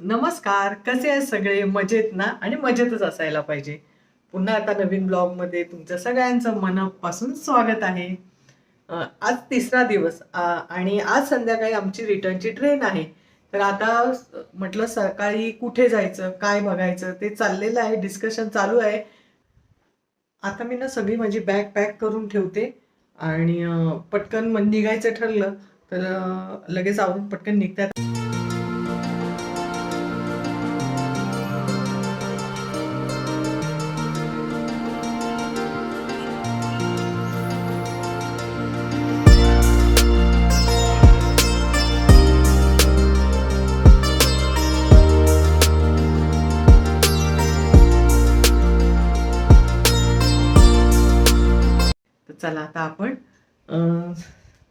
नमस्कार कसे आहेत सगळे? मजेत ना? आणि मजेतच असायला पाहिजे. पुन्हा आता नवीन ब्लॉगमध्ये तुमचं सगळ्यांचं मनापासून स्वागत आहे. आज तिसरा दिवस आणि आज संध्याकाळी आमची रिटर्नची ट्रेन आहे. तर आता म्हटलं सकाळी कुठे जायचं काय बघायचं ते चाललेलं आहे डिस्कशन चालू आहे. आता मी ना सगळी माझी बॅग पॅक करून ठेवते. आणि पटकन निघायचं ठरलं तर लगेच आवरून पटकन निघतात. चला आता आपण.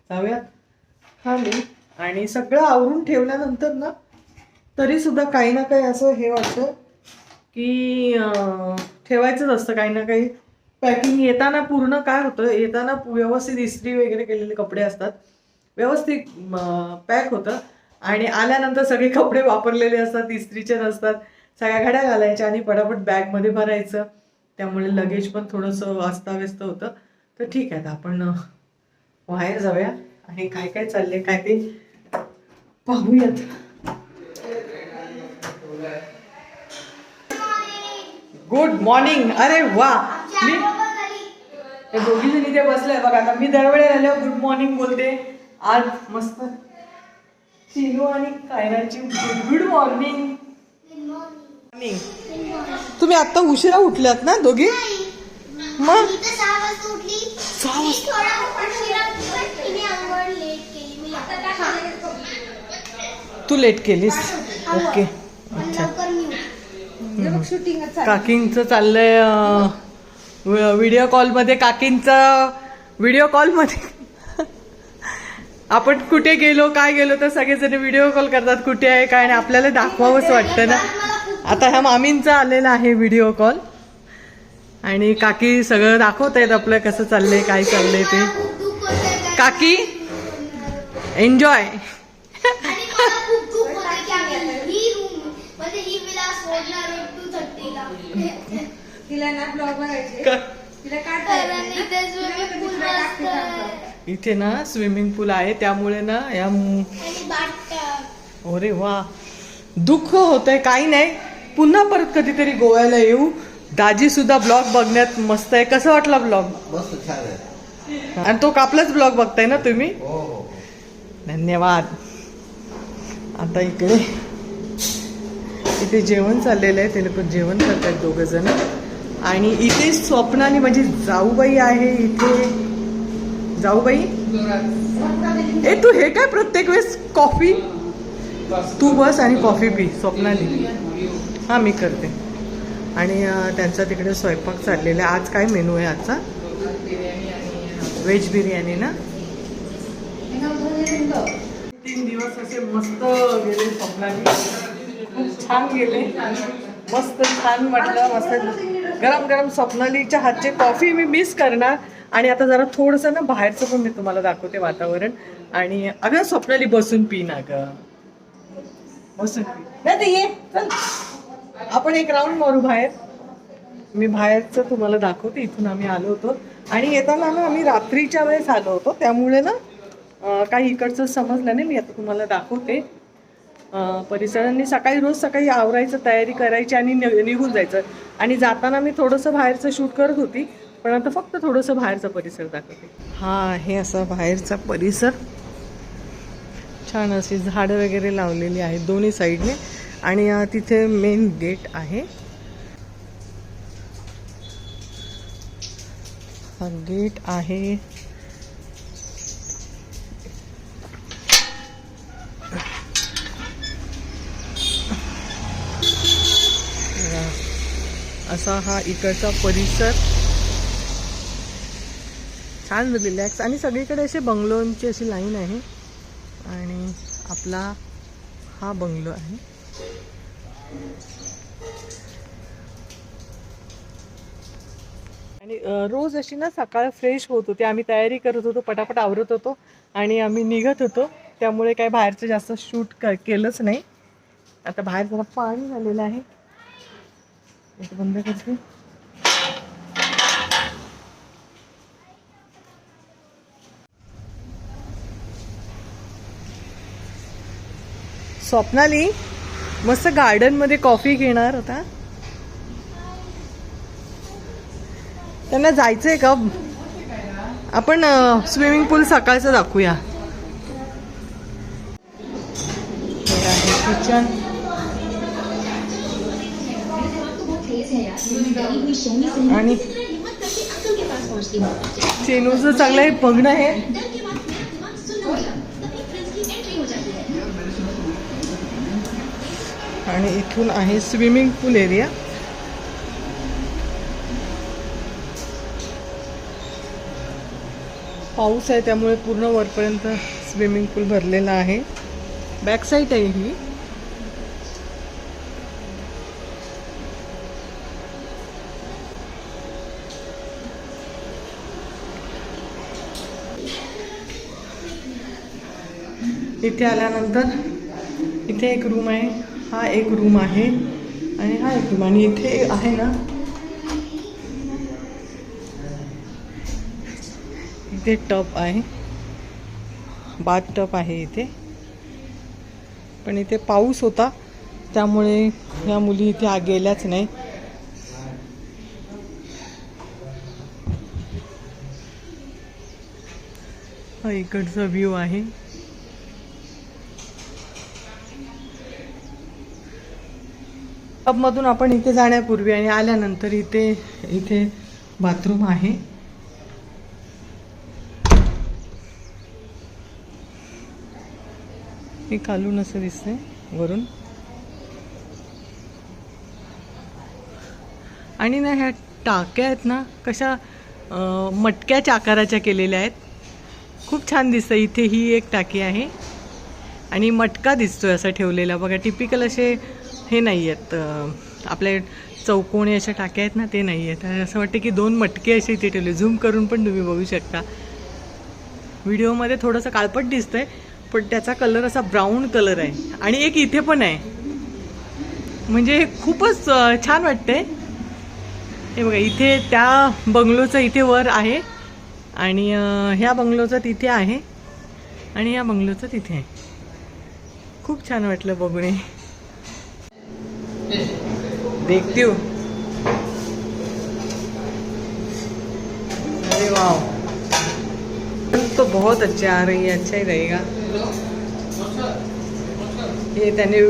जाऊयात. खाली आणि सगळं आवरून ठेवल्यानंतर ना तरी सुद्धा काही ना काही असं हे वाटतं की ठेवायचंच असतं काही ना काही. पॅकिंग येताना पूर्ण काय होतं? येताना व्यवस्थित इस्त्री वगैरे केलेले कपडे असतात. व्यवस्थित पॅक होतं. आणि आल्यानंतर सगळे कपडे वापरलेले असतात इस्त्रीचे नसतात. सगळ्या घड्या घालायच्या आणि पटापट बॅगमध्ये भरायचं. त्यामुळे लगेज पण थोडंसं अस्ताव्यस्त होतं. तर ठीक आहे आपण बाहेर जाऊया आणि काय काय चाललंय काय ते पाहूयात. गुड मॉर्निंग अरे वा. मी दोघी जणी ते बसल्या बघा. आता मी दरवेळी आल्यावर गुड मॉर्निंग बोलते. आज मस्त चिनू आणि कायराची गुड मॉर्निंग मॉर्निंग तुम्ही आता उशिरा उठल्यात ना दोघी? मग? सहा वाजता तू लेट केलीस? ओके. काकींचं चाललंय व्हिडिओ कॉलमध्ये काकींचा व्हिडिओ कॉलमध्ये. आपण कुठे गेलो काय गेलो तर सगळेजण व्हिडिओ कॉल करतात कुठे आहे काय नाही आपल्याला दाखवावंच वाटतं ना. आता ह्या मामींचा आलेला आहे व्हिडिओ कॉल. आणि काकी सगळं दाखवत आहेत आपलं कसं चाललंय काय चाललंय ते. काकी एन्जॉय म्हणजे ही इथे ना स्विमिंग पूल आहे त्यामुळे ना या. अरे वा. दुःख होतंय काही नाही. पुन्हा परत कधीतरी गोव्याला येऊ. दाजी सुद्धा ब्लॉग बघण्यात मस्त आहे. कसं वाटला ब्लॉग? मस्त छान आहे. आणि तो कापलाच ब्लॉग बघताय ना तुम्ही? हो हो. धन्यवाद. आता इकडे इथे जेवण चाललेलं आहे. ते लोक जेवण करतात दोघ जण. आणि इथे स्वप्नाली माझी जाऊबाई आहे इथे. जाऊबाई? ए तू हे काय प्रत्येक वेळेस कॉफी? तू बस आणि कॉफी पी स्वप्नाली हा मी करते. आणि त्यांचा तिकडे स्वयंपाक चाललेला आहे. आज काय मेनू आहे आजचा? व्हेज बिर्याणी ना? तीन दिवस असे मस्त गेले स्वप्नाली खूप छान गेले. मस्त छान म्हटलं मस्त. गरम गरम स्वप्नालीच्या हातची कॉफी मी मिस करणार. आणि आता जरा थोडंसं ना बाहेरचं पण मी तुम्हाला दाखवते वातावरण. आणि अगं स्वप्नाली बसून पी ना ग. बसून पी. नाही ते ये चल. आपण एक राऊंड मारू बाहेर. मी बाहेरचं तुम्हाला दाखवते इथून आम्ही आलो होतो. आणि येताना ना आम्ही रात्रीच्या वेळेस आलो होतो. त्यामुळे ना काही इकडचं समजलं नाही. मी आता तुम्हाला दाखवते. परिसरांनी सकाळी रोज सकाळी आवरायचं तयारी करायची आणि नि- निघून जायचं. आणि जाताना मी थोडंसं बाहेरचं शूट करत होती. पण आता फक्त थोडंसं बाहेरचा परिसर दाखवते. हा हे असा बाहेरचा परिसर. छान अशी झाडं वगैरे लावलेली आहेत दोन्ही साईडने. आणि तिथे मेन गेट आहे. हा गेट आहे. असा हा इकडचा परिसर. छान रिलॅक्स आणि सगळीकडे असे बंगलोंची अशी लाईन आहे. आणि आपला हा बंगलो आहे. आणि रोज अशी ना सकाळ फ्रेश होत होती. आम्ही तयारी करत होतो पटापट आवरत होतो आणि आम्ही निघत होतो. त्यामुळे काय बाहेरचं जास्त शूट क केलंच नाही. आता बाहेर जरा पाणी झालेलं आहे. बंद करते. स्वप्नाली? मस्त गार्डनमध्ये कॉफी घेणार होता त्यांना जायचंय का? आपण स्विमिंग पूल सकाळचं दाखवूया. किचन आणि चेनूचं चांगलं आहे बघणं आहे. आणि इथून आहे स्विमिंग पूल एरिया. पाऊस आहे त्यामुळे पूर्ण वरपर्यंत स्विमिंग पूल भरलेला आहे. बॅक साईड आहे ही. इथे आल्यानंतर इथे एक रूम आहे. हा एक रूम आहे आणि हा एक रूम आणि इथे आहे ना इथे टप आहे. बाथ टप आहे इथे. पण इथे पाऊस होता त्यामुळे ह्या मुली इथे आ गेल्याच नाही. हा इकडचा व्ह्यू आहे. मधून आपण इथे जाण्यापूर्वी आणि आल्यानंतर इथे इथे बाथरूम आहे. हे खालून असं दिसतंय वरून. आणि ना ह्या टाक्या आहेत ना कशा मटक्याच्या आकाराच्या केलेल्या आहेत. खूप छान दिसतं इथे ही एक टाकी आहे. आणि मटका दिसतोय असा ठेवलेला. बघा टिपिकल असे हे नाही आहेत आपले चौकोनी अशा टाक्या आहेत ना ते नाही आहेत असं वाटतं की दोन मटके असे इथे ठेवले. झूम करून पण तुम्ही बघू शकता. व्हिडिओमध्ये थोडंसं काळपट दिसतंय पण त्याचा कलर असा ब्राऊन कलर आहे. आणि एक इथे पण आहे. म्हणजे हे खूपच छान वाटतंय. हे बघा इथे त्या बंगलोचं इथे वर आहे. आणि ह्या बंगलोचं तिथे आहे. आणि ह्या बंगलोचं तिथे आहे. खूप छान वाटलं बघणे देखती हूँ। अरे वाह। तो बहुत अच्छा आ रही है अच्छा ही रहेगा। हे त्यांनी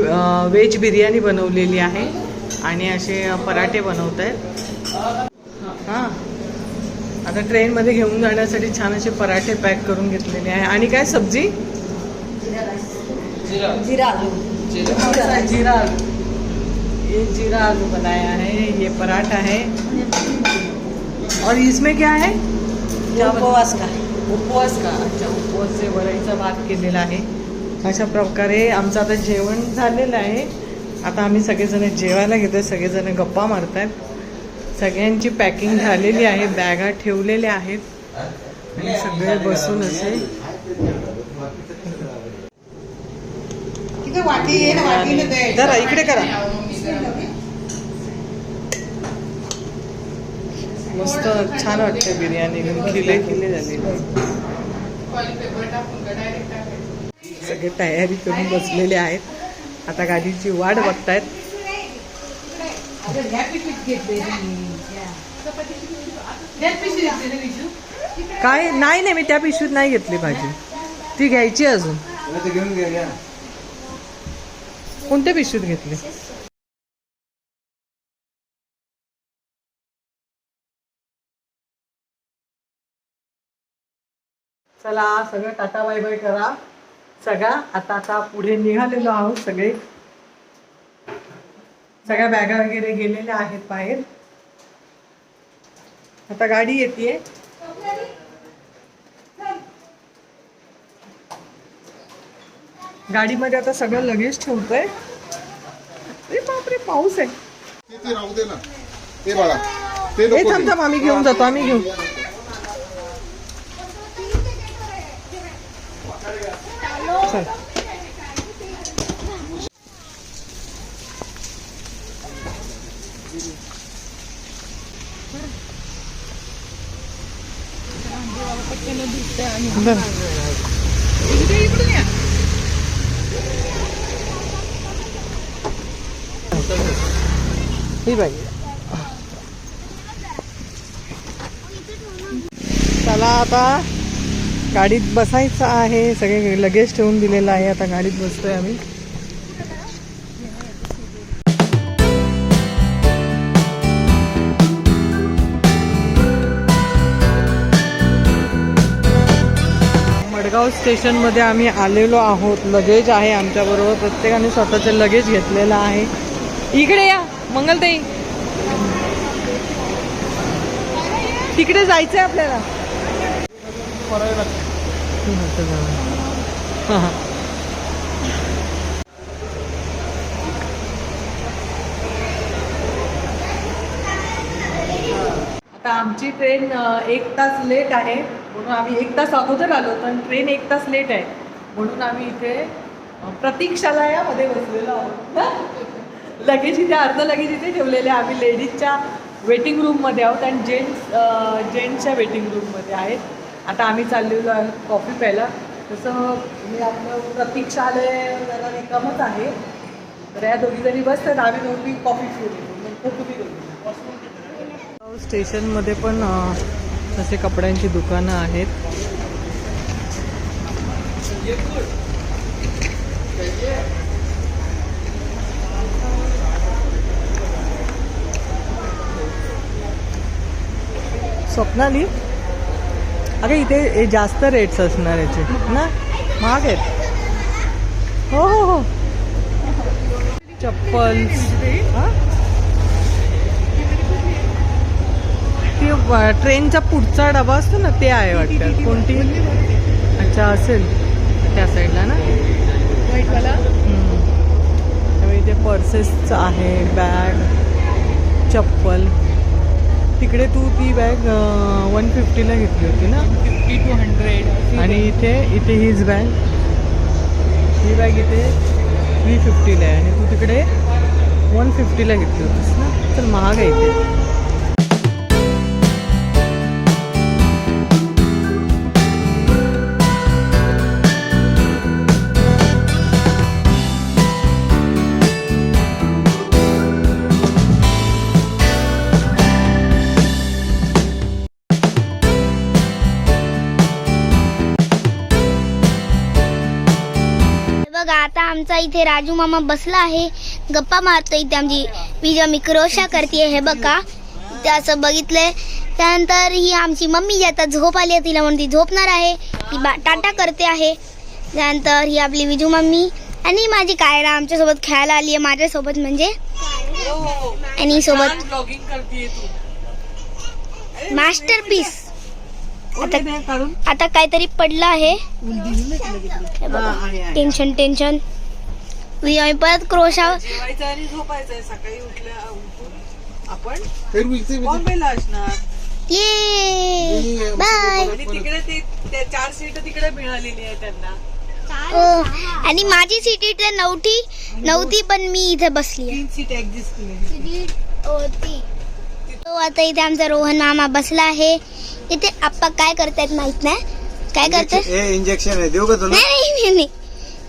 व्हेज बिर्याणी बनवलेली आहे आणि असे पराठे बनवत आहेत हां. आता ट्रेनमध्ये घेऊन जाण्यासाठी छान असे पराठे पॅक करून घेतलेले आहे. आणि काय सब्जी? जीरा जीरा आलू. ये जीरा आलू बनाया है ये पराठा है। और इसमें क्या है? उपवास का। उपवास का। अच्छा उपवासचे वरईचा भात केलेला आहे। अशा प्रकारे आमचं आता जेवण झालेलं आहे. आता आम्ही सगळेजण जेवायला घेतोय सगळेजण गप्पा मारतायत. सगळ्यांची पॅकिंग झालेली आहे बॅगा ठेवलेल्या आहेत. आणि सगळे बसून असे. वाटी आहे जरा इकडे करा. मस्त छान वाटते बिर्याणी. खिले खिले झालेले. सगळे तयारी करून बसलेले आहेत. आता गाडीची वाट बघतायत. काय? नाही नाही मी त्या पिशवीत नाही घेतली भाजी. ती घ्यायची अजून. कोणत्या पिशवीत घेतली? चला सगळं टाटा बाय बाय करा. सगळा आता आता पुढे निघालेलो आहोत सगळे. सगळ्या बॅगा वगैरे गेलेल्या आहेत बाहेर. आता गाडी येते गाडीमध्ये आता सगळं लगेज ठेवतोय. बापरे पाऊस आहे. ते ते राहू दे ना. ते बाळा. ते हे नको थांब थांब आम्ही घेऊन जातो आम्ही घेऊन चल बरं. ही बाई चला आता गाडीत बसायचं आहे सगळे लगेज ठेवून दिलेलं आहे आता गाडीत बसतोय आम्ही. मडगाव स्टेशनमध्ये आम्ही आलेलो आहोत. लगेज आहे आमच्याबरोबर. प्रत्येकाने स्वतःचं लगेज घेतलेलं आहे. इकडे या मंगलताई. तिकडे जायचंय आपल्याला. करावे लागते आता आमची ट्रेन एक तास लेट आहे. म्हणून आम्ही एक तास अगोदर आलो पण ट्रेन एक तास लेट आहे. म्हणून आम्ही इथे प्रतीक्षालयामध्ये बसलेलो आहोत. ना? लगेज इथे अर्ध लगेज इथे ठेवलेले आहे. आम्ही लेडीजच्या वेटिंग रूममध्ये आहोत. आणि जेंट्स जेंट्सच्या वेटिंग रूममध्ये आहेत. आता आम्ही चाललेलो आहे कॉफी प्यायला. तसं मी आपलं प्रतीक्षालय जरा रिकामच आहे. तर या दोघी जरी बसतात आम्ही दोघी कॉफी पिऊ स्टेशनमध्ये पण असे तसे कपड्यांची दुकानं आहेत. स्वप्नाली? अगं इथे जास्त रेट्स असणार याचे. ना? महाग आहेत. हो हो हो. चप्पल्स. हा? ती ट्रेनचा पुढचा डबा असतो ना ते आहे वाटतं. कोणती? अच्छा असेल. त्या साईडला ना. त्यामुळे इथे पर्सेसचं आहे बॅग चप्पल. तिकडे तू ती बॅग वन फिफ्टीला घेतली होती ना? फिफ्टी टू हंड्रेड आणि इथे इथे हीच बॅग ही बॅग इथे थ्री फिफ्टीला आहे. आणि तू तिकडे वन फिफ्टीला घेतली होतीस ना? चल महाग आहे इथे बघा आता आमचा इथे राजू मामा बसला आहे. गप्पा मारतो इथे आमची. विजय मी क्रोशा करते हे बघा. इथे असं बघितलंय. त्यानंतर ही आमची मम्मी जी आता झोप आली आहे तिला म्हणून ती झोपणार आहे. ती बा टाटा करते आहे. त्यानंतर ही आपली विजू मम्मी. आणि माझी कायरा आमच्यासोबत खेळायला आली आहे माझ्यासोबत म्हणजे. आणि सोबत ब्लॉगिंग करते तू. मास्टर पीस आता आता काहीतरी पडलं आहे. टेन्शन टेन्शन परत क्रोशा ये! बाय आणि तिकडे ते ते चार सीट तिकडे मिळालेली आहे त्यांना. हो. आणि माझी सीट इथे नव्हती. नव्हती पण मी इथे बसली आता इथे आमचा रोहन मामा बसला आहे. इथे आप्पा काय करतायत माहीत नाही? काय करतायत? हे इंजेक्शन आहे. देऊ का तुला? नाही नाही नाही, नाही.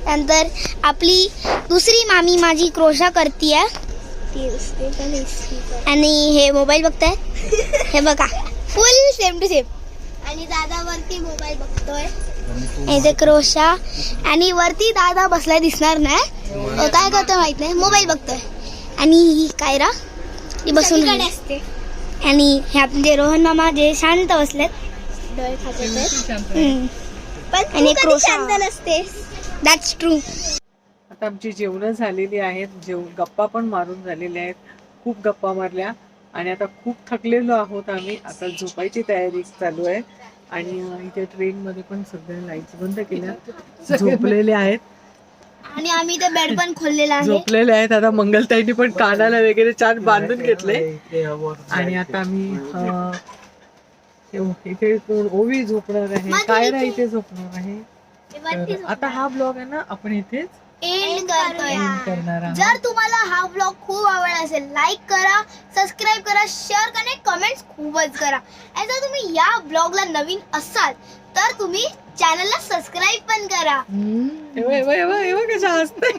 नंतर आपली दुसरी मामी माझी क्रोशा करतीये. आणि हे मोबाईल बघताय? हे बघा. फुल सेम टू सेम आणि दादा वरती मोबाईल बघतोय. इथे क्रोशा आणि वरती दादा बसलाय दिसणार नाही. काय करतोय माहीत नाही. मोबाईल बघतोय. आणि ही कायरा ती बसून राहिली. आणि हे आपले रोहन मामा जे शांत बसलेत. डोळे खात आणि दॅट्स ट्रू आता आमची जेवणं झालेली आहेत. जेव गप्पा पण मारून झालेल्या आहेत. खूप गप्पा मारल्या. आणि आता खूप थकलेलो आहोत आम्ही. आता झोपायची तयारी चालू आहे. आणि इथे ट्रेनमध्ये पण सगळ्या लाईट्स बंद केल्या. झोपलेले आहेत. आणि आम्ही ते बेड पण खोललेला आहे. झोपलेले आहेत. आता मंगलताईंनी पण कानाला वगैरे छान बांधून घेतले. आणि आता आम्ही अं, हे- इथे कोण ओवी झोपणार आहे. इथे. इथे झोपणार आहे. तर आता हा ब्लॉग आहे ना आपण इथेच एंड करतोय. जर तुम्हाला हा ब्लॉग खूप आवडला असेल लाईक करा सबस्क्राईब करा शेअर करा आणि कमेंट्स खूपच करा. आणि जर तुम्ही या ब्लॉगला नवीन असाल तर तुम्ही चॅनलला सबस्क्राईब पण करा. कशा हसते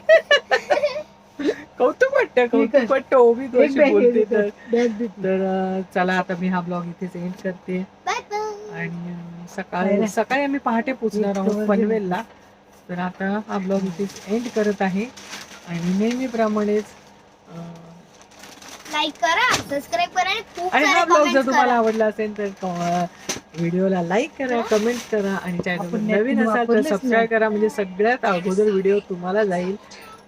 कौतुक वाटतं कौतुक वाटतं ओबी तू अशी बोलते तर. चला आता मी हा ब्लॉग इथेच एंड करते. बाय बाय आणि सकाळी सकाळी आम्ही पहाटे पोचणार आहोत पनवेलला. तर आता हा ब्लॉग इथेच एंड करत आहे. आणि नेहमीप्रमाणेच लाईक करा सबस्क्राईब करा आणि खूप आणि हा सारे ब्लॉग जर तुम्हाला करा. आवडला असेल तर व्हिडिओला लाईक करा कमेंट करा आणि चॅनल नवीन असाल तर सबस्क्राईब करा. म्हणजे सगळ्यात अगोदर व्हिडिओ तुम्हाला जाईल.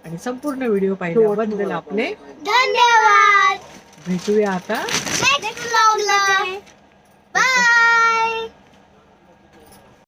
आणि संपूर्ण व्हिडिओ पाहिल्याबद्दल आपले धन्यवाद. भेटूया आता. Next ब्लॉगला bye